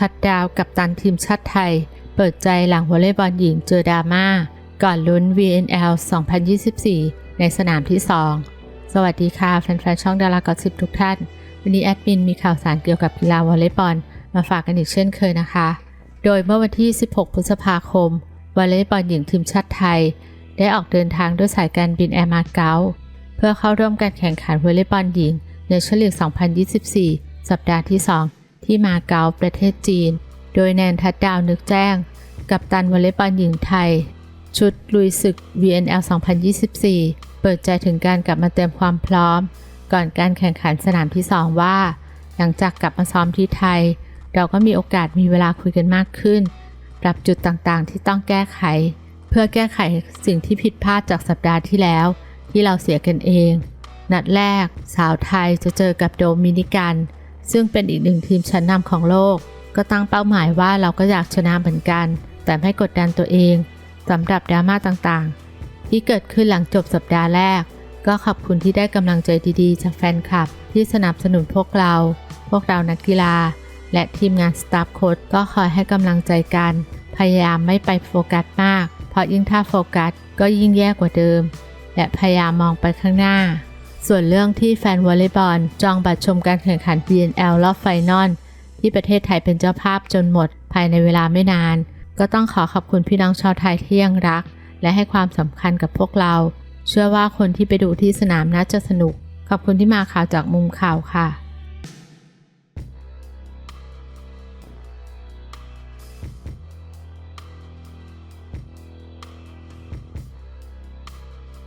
ทัดดาวกับตันทีมชาติไทย เปิดใจหลังวอลเลย์บอลหญิงเจอดราม่าก่อนลุ้น VNL 2024 ในสนามที่ 2 สวัสดีค่ะ แฟนๆ ช่องดารากอสิบทุกท่าน วันนี้แอดมินมีข่าวสารเกี่ยวกับกีฬาวอลเลย์บอลมาฝากกันอีกเช่นเคยนะคะ โดยเมื่อวันที่ 16 พฤษภาคมวอลเลย์บอลหญิงทีมชาติไทย ได้ออกเดินทางด้วยสายการบินแอร์มาเก๊าเพื่อเข้าร่วมการแข่งขันวอลเลย์บอลหญิงในเฉลีก 2024 สัปดาห์ที่ 2 ที่มาเก๊าประเทศจีน โดยแนนทัดดาวนึกแจ้ง กับตันวอลเลย์บอลหญิงไทย ชุดลุยศึก VNL 2024 เปิดใจถึงการกลับมาเตรียมความพร้อม ก่อนการแข่งขันสนามที่ 2 ว่า หลังจากกลับมาซ้อมที่ไทย เราก็มีโอกาสมีเวลาคุยกันมากขึ้น ปรับจุดต่างๆ ที่ต้องแก้ไข เพื่อแก้ไขสิ่งที่ผิดพลาดจากสัปดาห์ที่แล้ว ที่เราเสียกันเอง นัดแรก สาวไทยจะเจอกับโดมินิกัน ซึ่งเป็นอีกหนึ่งทีมชั้นนำของโลก ก็ตั้งเป้าหมายว่าเราก็อยากชนะเหมือนกัน แต่ไม่กดดันตัวเองสำหรับดราม่าต่างๆ ที่เกิดขึ้นหลังจบสัปดาห์แรก ก็ขอบคุณที่ได้กำลังใจดีๆ จากแฟนคลับ ที่สนับสนุนพวกเรา พวกเรานักกีฬา และทีมงานสตาฟโค้ดก็คอยให้กำลังใจกัน พยายามไม่ไปโฟกัสมาก เพราะยิ่งถ้าโฟกัสก็ยิ่งแย่กว่าเดิม และพยายามมองไปข้างหน้า ส่วนเรื่องที่แฟนวอลเลย์บอลจองบัตรชมการแข่งขัน BNL รอบไฟนอลที่ประเทศไทยเป็นเจ้าภาพจนหมด ภายในเวลาไม่นาน ก็ต้องขอขอบคุณพี่น้องชาวไทยที่ยังรัก และให้ความสำคัญกับพวกเรา เชื่อว่าคนที่ไปดูที่สนามน่าจะสนุก ขอบคุณที่มาข่าวจากมุมข่าวค่ะ